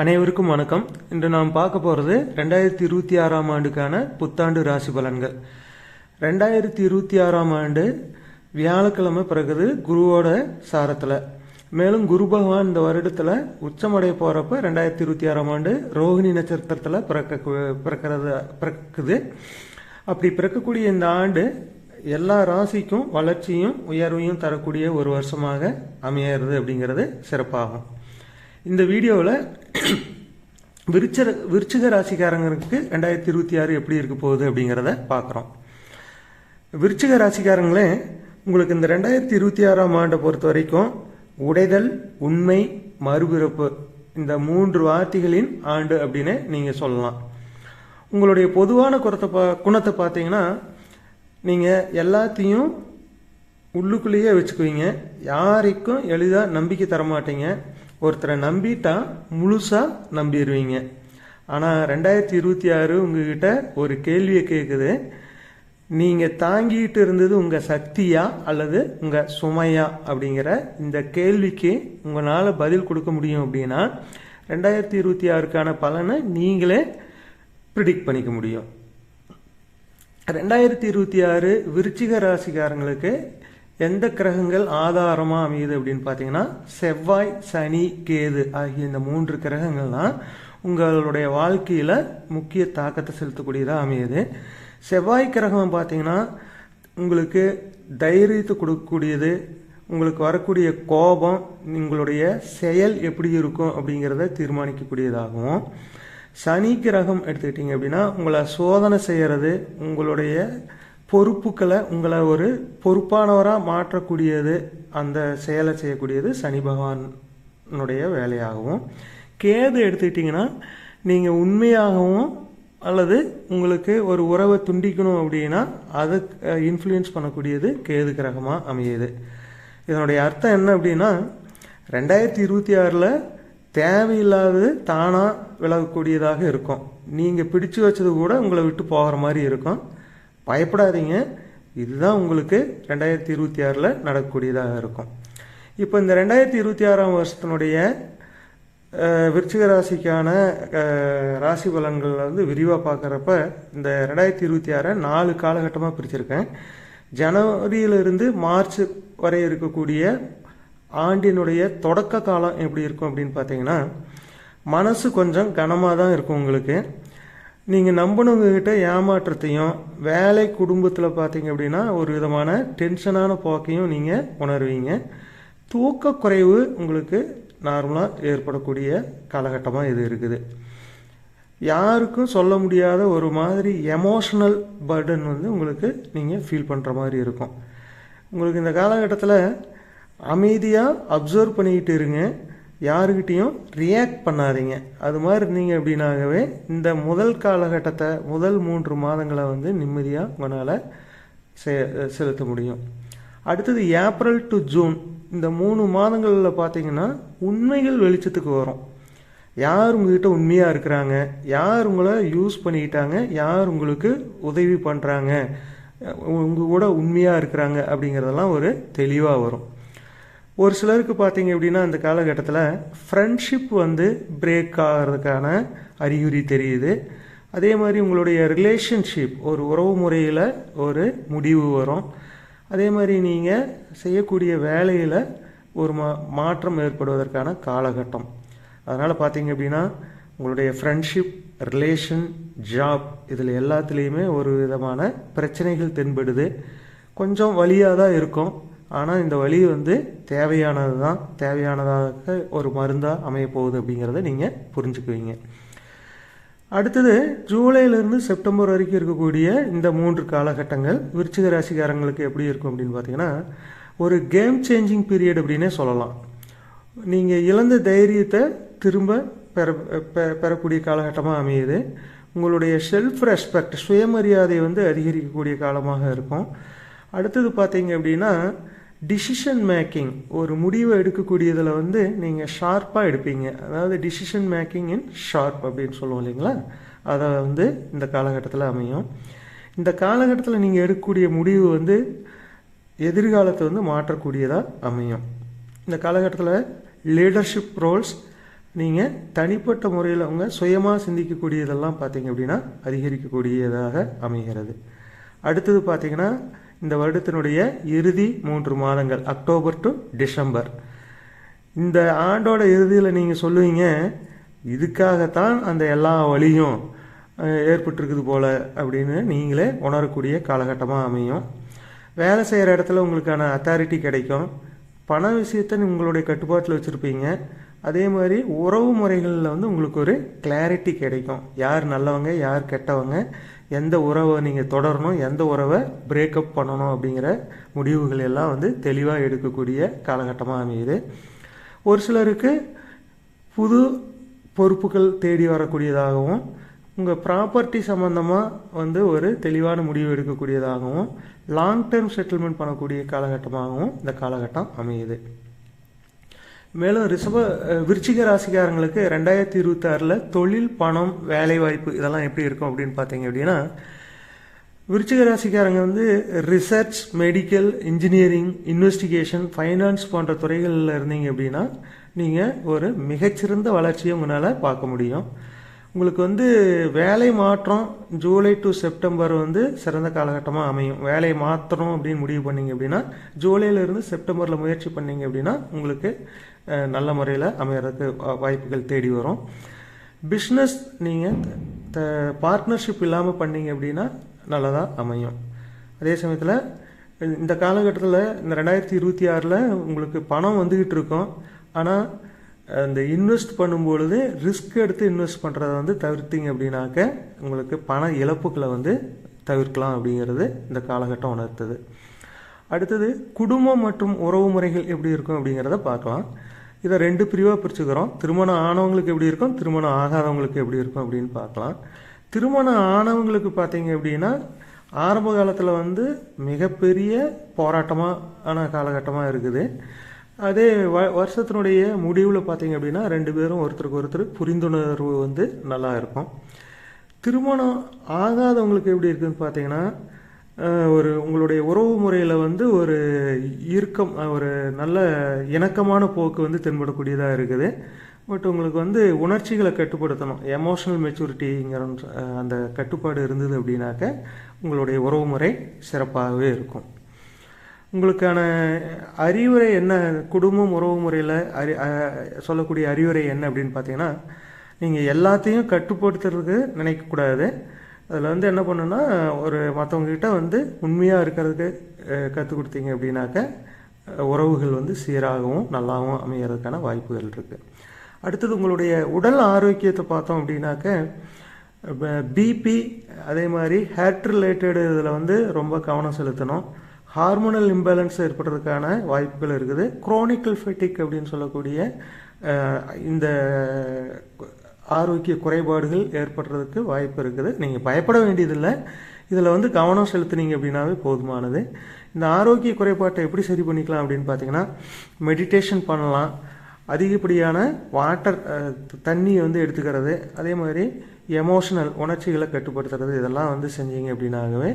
அனைவருக்கும் வணக்கம். இன்று நாம் பார்க்க போகிறது ரெண்டாயிரத்தி இருபத்தி ஆறாம் ஆண்டுக்கான புத்தாண்டு ராசி பலன்கள். ரெண்டாயிரத்தி இருபத்தி ஆறாம் ஆண்டு வியாழக்கிழமை பிறகுது குருவோட சாரத்தில். மேலும் குரு பகவான் இந்த வருடத்தில் உச்சமடைய போகிறப்ப ரெண்டாயிரத்தி இருபத்தி ஆறாம் ஆண்டு ரோஹிணி நட்சத்திரத்தில் பிறக்க பிறக்கிறது பிறக்குது. அப்படி பிறக்கக்கூடிய இந்த ஆண்டு எல்லா ராசிக்கும் வளர்ச்சியும் உயர்வையும் தரக்கூடிய ஒரு வருஷமாக அமையிறது அப்படிங்கிறது சிறப்பாகும். இந்த வீடியோவில் விருச்ச விருச்சிக ராசிக்காரங்களுக்கு ரெண்டாயிரத்தி இருபத்தி ஆறு எப்படி இருக்க போகுது அப்படிங்கிறத பார்க்குறோம் விருச்சிக ராசிக்காரங்களே உங்களுக்கு இந்த ரெண்டாயிரத்தி இருபத்தி ஆறாம் ஆண்டை பொறுத்த வரைக்கும் உடைதல் உண்மை மறுபிறப்பு இந்த மூன்று வார்த்தைகளின் ஆண்டு அப்படின்னு நீங்கள் சொல்லலாம். உங்களுடைய பொதுவான குணத்தை பா குணத்தை பார்த்தீங்கன்னா நீங்கள் எல்லாத்தையும் உள்ளுக்குள்ளேயே வச்சுக்குவீங்க. யாருக்கும் எளிதாக நம்பிக்கை தரமாட்டீங்க. ஒருத்தரை நம்பிட்டா முழுசாக நம்பிடுவீங்க ஆனால் ரெண்டாயிரத்தி இருபத்தி ஆறு உங்ககிட்ட ஒரு கேள்வியை கேட்குது நீங்கள் தாங்கிட்டு இருந்தது உங்கள் சக்தியா அல்லது உங்கள் சுமையா அப்படிங்கிற இந்த கேள்விக்கு உங்களால் பதில் கொடுக்க முடியும் அப்படின்னா ரெண்டாயிரத்தி இருபத்தி ஆறுக்கான பலனை நீங்களே ப்ரிடிக்ட் பண்ணிக்க முடியும். ரெண்டாயிரத்தி இருபத்தி ஆறு விருச்சிக ராசிக்காரங்களுக்கு எந்த கிரகங்கள் ஆதாரமாக அமையுது அப்படின்னு பார்த்தீங்கன்னா செவ்வாய் சனி கேது ஆகிய இந்த மூன்று கிரகங்கள் தான் உங்களுடைய வாழ்க்கையில் முக்கிய தாக்கத்தை செலுத்தக்கூடியதாக அமையுது. செவ்வாய் கிரகம் பார்த்தீங்கன்னா உங்களுக்கு தைரியத்தை கொடுக்கக்கூடியது உங்களுக்கு வரக்கூடிய கோபம் உங்களுடைய செயல் எப்படி இருக்கும் அப்படிங்கிறத தீர்மானிக்கக்கூடியதாகவும் சனி கிரகம் எடுத்துக்கிட்டிங்க அப்படின்னா உங்களை சோதனை செய்கிறது உங்களுடைய பொறுப்புகளை உங்களை ஒரு பொறுப்பானவராக மாற்றக்கூடியது அந்த செயலை செய்யக்கூடியது சனி பகவானுடைய வேலையாகவும். கேது எடுத்துக்கிட்டிங்கன்னா நீங்கள் உண்மையாகவும் அல்லது உங்களுக்கு ஒரு உறவை துண்டிக்கணும் அப்படின்னா அதை இன்ஃப்ளூயன்ஸ் பண்ணக்கூடியது கேது கிரகமாக அமையுது. இதனுடைய அர்த்தம் என்ன அப்படின்னா ரெண்டாயிரத்தி இருபத்தி ஆறில் தேவையில்லாதது தானாக விலகக்கூடியதாக இருக்கும். நீங்கள் பிடிச்சு வச்சது கூட உங்களை விட்டு போகிற மாதிரி இருக்கும். பயப்படாதீங்க. இதுதான் உங்களுக்கு ரெண்டாயிரத்தி இருபத்தி ஆறில் நடக்கக்கூடியதாக இருக்கும். இப்போ இந்த ரெண்டாயிரத்தி இருபத்தி ஆறாம் வருஷத்தினுடைய விருச்சிக ராசிக்கான ராசி பலன்கள் வந்து விரிவாக பார்க்குறப்ப இந்த ரெண்டாயிரத்தி இருபத்தி ஆறை நாலு காலகட்டமாக பிரிச்சிருக்கேன். ஜனவரியிலிருந்து மார்ச் வரை இருக்கக்கூடிய ஆண்டினுடைய தொடக்க காலம் எப்படி இருக்கும் அப்படின்னு பார்த்தீங்கன்னா மனசு கொஞ்சம் கனமாக தான் இருக்கும் உங்களுக்கு. நீங்கள் நம்பினவங்ககிட்ட ஏமாற்றத்தையும் வேலை குடும்பத்தில் பார்த்தீங்க அப்படின்னா ஒரு விதமான டென்ஷனான போக்கையும் நீங்கள் உணர்வீங்க. தூக்கக்குறைவு உங்களுக்கு நார்மலாக ஏற்படக்கூடிய காலகட்டமாக இது இருக்குது. யாருக்கும் சொல்ல முடியாத ஒரு மாதிரி எமோஷ்னல் பர்டன் வந்து உங்களுக்கு நீங்கள் ஃபீல் பண்ணுற மாதிரி இருக்கும். உங்களுக்கு இந்த காலகட்டத்தில் அமைதியாக அப்சர்வ் பண்ணிக்கிட்டு இருங்க. யாருக்கிட்டேயும் ரியாக்ட் பண்ணாதீங்க. அது மாதிரி இருந்தீங்க அப்படின்னாகவே இந்த முதல் காலகட்டத்தை முதல் மூன்று மாதங்களை வந்து நிம்மதியாக உங்களால் செலுத்த முடியும். அடுத்தது ஏப்ரல் டு ஜூன் இந்த மூணு மாதங்களில் பார்த்தீங்கன்னா உண்மைகள் வெளிச்சத்துக்கு வரும். யார் உங்ககிட்ட உண்மையாக இருக்கிறாங்க? யார் உங்களை யூஸ் பண்ணிக்கிட்டாங்க? யார் உங்களுக்கு உதவி பண்ணுறாங்க உங்கள் கூட உண்மையாக இருக்கிறாங்க அப்படிங்கிறதெல்லாம் ஒரு தெளிவாக வரும். ஒரு சிலருக்கு பார்த்தீங்க அப்படின்னா அந்த காலகட்டத்தில் ஃப்ரெண்ட்ஷிப் வந்து பிரேக் ஆகிறதுக்கான அறிகுறி தெரியுது. அதே மாதிரி உங்களுடைய ரிலேஷன்ஷிப் ஒரு உறவு முறையில் ஒரு முடிவு வரும். அதே மாதிரி நீங்கள் செய்யக்கூடிய வேலையில் ஒரு மா மாற்றம் ஏற்படுவதற்கான காலகட்டம். அதனால் பார்த்தீங்க அப்படின்னா உங்களுடைய ஃப்ரெண்ட்ஷிப் ரிலேஷன் ஜாப் இதில் எல்லாத்துலேயுமே ஒரு விதமான பிரச்சனைகள் தென்படுது. கொஞ்சம் வழியாக தான் இருக்கும். ஆனால் இந்த வழி வந்து தேவையானது தான் தேவையானதாக ஒரு மருந்தாக அமைய போகுது அப்படிங்கிறத நீங்கள் புரிஞ்சுக்குவீங்க. அடுத்தது ஜூலையிலேருந்து செப்டம்பர் வரைக்கும் இருக்கக்கூடிய இந்த மூன்று காலகட்டங்கள் விருச்சிக ராசிக்காரங்களுக்கு எப்படி இருக்கும் அப்படின்னு பார்த்தீங்கன்னா ஒரு கேம் சேஞ்சிங் பீரியட் அப்படின்னே சொல்லலாம். நீங்கள் இழந்த தைரியத்தை திரும்ப பெற பெறக்கூடிய காலகட்டமாக அமையுது. உங்களுடைய செல்ஃப் ரெஸ்பெக்ட் சுயமரியாதை வந்து அதிகரிக்கக்கூடிய காலமாக இருக்கும். அடுத்தது பார்த்தீங்க அப்படின்னா டிசிஷன் மேக்கிங் ஒரு முடிவை எடுக்கக்கூடியதில் வந்து நீங்கள் ஷார்ப்பாக எடுப்பீங்க. அதாவது டிசிஷன் மேக்கிங் இன் ஷார்ப் அப்படின்னு சொல்லுவோம் இல்லைங்களா? அதை வந்து இந்த காலகட்டத்தில் அமையும். இந்த காலகட்டத்தில் நீங்கள் எடுக்கக்கூடிய முடிவு வந்து எதிர்காலத்தை வந்து மாற்றக்கூடியதாக அமையும். இந்த காலகட்டத்தில் லீடர்ஷிப் ரோல்ஸ் நீங்கள் தனிப்பட்ட முறையில் அவங்க சுயமாக சிந்திக்கக்கூடியதெல்லாம் பார்த்தீங்க அப்படின்னா அதிகரிக்கக்கூடியதாக அமைகிறது. அடுத்தது பார்த்தீங்கன்னா இந்த வருடத்தினுடைய இறுதி மூன்று மாதங்கள் அக்டோபர் டு டிசம்பர். இந்த ஆண்டோட இறுதியில் நீங்கள் சொல்லுவீங்க இதுக்காகத்தான் அந்த எல்லா வழியும் ஏற்பட்டிருக்குது போல அப்படின்னு நீங்களே உணரக்கூடிய காலகட்டமாக அமையும். வேலை செய்கிற இடத்துல உங்களுக்கான அத்தாரிட்டி கிடைக்கும். பண விஷயத்தை உங்களுடைய கட்டுப்பாட்டில் வச்சுருப்பீங்க. அதே மாதிரி உறவு முறைகளில் வந்து உங்களுக்கு ஒரு கிளாரிட்டி கிடைக்கும். யார் நல்லவங்க யார் கெட்டவங்க எந்த உறவை நீங்கள் தொடரணும் எந்த உறவை பிரேக்கப் பண்ணணும் அப்படிங்கிற முடிவுகள் எல்லாம் வந்து தெளிவாக எடுக்கக்கூடிய காலகட்டமாக அமையுது. ஒரு சிலருக்கு புது பொறுப்புகள் தேடி வரக்கூடியதாகவும் உங்கள் ப்ராப்பர்ட்டி சம்மந்தமாக வந்து ஒரு தெளிவான முடிவு எடுக்கக்கூடியதாகவும் லாங் டேர்ம் செட்டில்மெண்ட் பண்ணக்கூடிய காலகட்டமாகவும் இந்த காலகட்டம் அமையுது. மேலும் ரிஷப விருச்சிக ராசிக்காரங்களுக்கு ரெண்டாயிரத்தி இருபத்தாறில் தொழில் பணம் வேலைவாய்ப்பு இதெல்லாம் எப்படி இருக்கும் அப்படின்னு பார்த்தீங்க அப்படின்னா விருச்சிக ராசிக்காரங்க வந்து research medical engineering investigation finance போன்ற துறைகளில் இருந்தீங்க அப்படின்னா நீங்கள் ஒரு மிகச்சிறந்த வளர்ச்சியை உங்களால் பார்க்க முடியும். உங்களுக்கு வந்து வேலை மாற்றம் ஜூலை டு செப்டம்பர் வந்து சிறந்த காலகட்டமாக அமையும். வேலையை மாற்றணும் அப்படின்னு முடிவு பண்ணீங்க அப்படின்னா ஜூலையிலேருந்து செப்டம்பரில் முயற்சி பண்ணீங்க அப்படின்னா உங்களுக்கு நல்ல முறையில் அமையறதுக்கு வா- வாய்ப்புகள் தேடி வரும். பிஸ்னஸ் நீங்கள் த பார்ட்னர்ஷிப் இல்லாமல் பண்ணீங்க அப்படின்னா நல்லதாக அமையும். அதே சமயத்தில் இந்த காலகட்டத்தில் இந்த ரெண்டாயிரத்தி இருபத்தி ஆறில் உங்களுக்கு பணம் வந்துக்கிட்டு இருக்கும். ஆனால் அந்த இன்வெஸ்ட் பண்ணும்பொழுது ரிஸ்க் எடுத்து இன்வெஸ்ட் பண்ணுறத வந்து தவிர்த்திங்க அப்படின்னாக்க உங்களுக்கு பண இழப்புகளை வந்து தவிர்க்கலாம் அப்படிங்கிறது இந்த காலகட்டம் உணர்த்துது. அடுத்தது குடும்பம் மற்றும் உறவு முறைகள் எப்படி இருக்கும் அப்படிங்கிறத பார்க்கலாம். இதை ரெண்டு பிரிவாக பிரிச்சுக்கிறோம். திருமணம் ஆனவங்களுக்கு எப்படி இருக்கும் திருமணம் ஆகாதவங்களுக்கு எப்படி இருக்கும் அப்படின்னு பார்க்கலாம். திருமணம் ஆனவங்களுக்கு பார்த்தீங்க அப்படின்னா ஆரம்ப காலத்தில் வந்து மிகப்பெரிய போராட்டமான காலகட்டமாக இருக்குது. அதே வ வருஷத்தினுடைய முடிவில் பார்த்தீங்க அப்படின்னா ரெண்டு பேரும் ஒருத்தருக்கு ஒருத்தர் புரிந்துணர்வு வந்து நல்லா இருக்கும். திருமணம் ஆகாதவங்களுக்கு எப்படி இருக்குதுன்னு பார்த்தீங்கன்னா ஒரு உங்களுடைய உறவு முறையில் வந்து ஒரு இறுக்கம் ஒரு நல்ல இணக்கமான போக்கு வந்து தென்படக்கூடியதாக இருக்குது. பட் உங்களுக்கு வந்து உணர்ச்சிகளை கட்டுப்படுத்தணும். எமோஷனல் மெச்சூரிட்டிங்கிற அந்த கட்டுப்பாடு இருந்தது அப்படின்னாக்க உங்களுடைய உறவு முறை சிறப்பாகவே இருக்கும். உங்களுக்கான அறிவுரை என்ன? குடும்பம் உறவு முறையில் அறி சொல்லக்கூடிய அறிவுரை என்ன அப்படின்னு பார்த்தீங்கன்னா நீங்கள் எல்லாத்தையும் கட்டுப்படுத்துறதுக்கு நினைக்கக்கூடாது அதில் வந்து என்ன பண்ணுன்னா ஒரு மற்றவங்கக்கிட்ட வந்து உண்மையாக இருக்கிறதுக்கு கற்றுக் கொடுத்தீங்க அப்படின்னாக்க உறவுகள் வந்து சீராகவும் நல்லாவும் அமையறதுக்கான வாய்ப்புகள் இருக்குது அடுத்தது உங்களுடைய உடல் ஆரோக்கியத்தை பார்த்தோம் அப்படின்னாக்க பிபி அதே மாதிரி ஹேர்ட் ரிலேட்டடு இதில் வந்து ரொம்ப கவனம் செலுத்தணும். ஹார்மோனல் இம்பேலன்ஸ் ஏற்படுறதுக்கான வாய்ப்புகள் இருக்குது. குரோனிக்கல் ஃபெட்டிக் அப்படின்னு சொல்லக்கூடிய இந்த ஆரோக்கிய குறைபாடுகள் ஏற்படுறதுக்கு வாய்ப்பு இருக்குது. நீங்கள் பயப்பட வேண்டியதில்லை. இதில் வந்து கவனம் செலுத்துனீங்க அப்படின்னாவே போதுமானது. இந்த ஆரோக்கிய குறைபாட்டை எப்படி சரி பண்ணிக்கலாம் அப்படின்னு பார்த்தீங்கன்னா மெடிடேஷன் பண்ணலாம். அதிகப்படியான வாட்டர் தண்ணியை வந்து எடுத்துக்கிறது. அதே மாதிரி எமோஷனல் உணர்ச்சிகளை கட்டுப்படுத்துறது. இதெல்லாம் வந்து செஞ்சீங்க அப்படின்னாகவே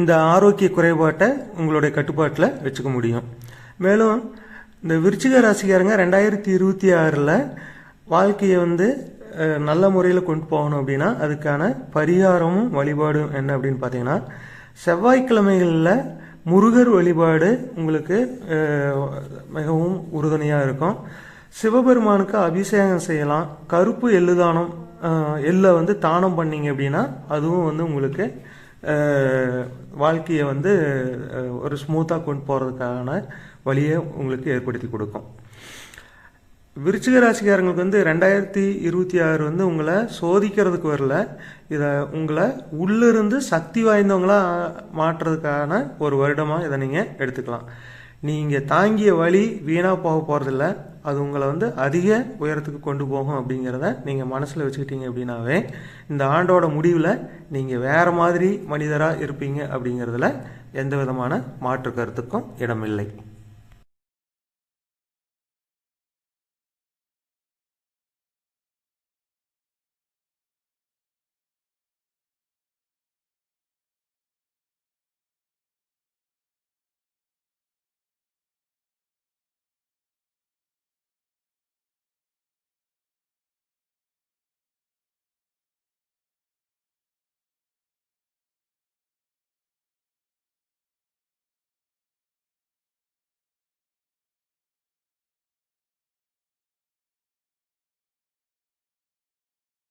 இந்த ஆரோக்கிய குறைபாட்டை உங்களுடைய கட்டுப்பாட்டில் வச்சுக்க முடியும். மேலும் இந்த விருச்சிக ராசிக்காரங்க ரெண்டாயிரத்தி இருபத்தி ஆறில் வாழ்க்கையை வந்து நல்ல முறையில் கொண்டு போகணும் அப்படின்னா அதுக்கான பரிகாரமும் வழிபாடும் என்ன அப்படின்னு பார்த்தீங்கன்னா செவ்வாய்க்கிழமைகளில் முருகர் வழிபாடு உங்களுக்கு மிகவும் உறுதுணையாக இருக்கும். சிவபெருமானுக்கு அபிஷேகம் செய்யலாம். கருப்பு எள்ளு தானம் எள்ளை வந்து தானம் பண்ணீங்க அப்படின்னா அதுவும் வந்து உங்களுக்கு வாழ்க்கையை வந்து ஒரு ஸ்மூத்தாக கொண்டு போகிறதுக்கான வழியை உங்களுக்கு ஏற்படுத்தி கொடுக்கும். விருச்சிக ராசிக்காரங்களுக்கு வந்து ரெண்டாயிரத்தி இருபத்தி ஆறு வந்து உங்களை சோதிக்கிறதுக்கு வரல. இதை உங்களை உள்ளிருந்து சக்தி வாய்ந்தவங்களாக மாற்றுறதுக்கான ஒரு வருடமாக இதை நீங்கள் எடுத்துக்கலாம். நீங்கள் தாங்கிய வழி வீணாக போக போகிறதில்ல அது உங்களை வந்து அதிக உயரத்துக்கு கொண்டு போகும் அப்படிங்கிறத நீங்கள் மனசில் வச்சுக்கிட்டீங்க அப்படின்னாவே இந்த ஆண்டோட முடிவில் நீங்கள் வேறு மாதிரி மனிதராக இருப்பீங்க அப்படிங்கிறதுல எந்த விதமான மாற்று கருத்துக்கும் இடமில்லை.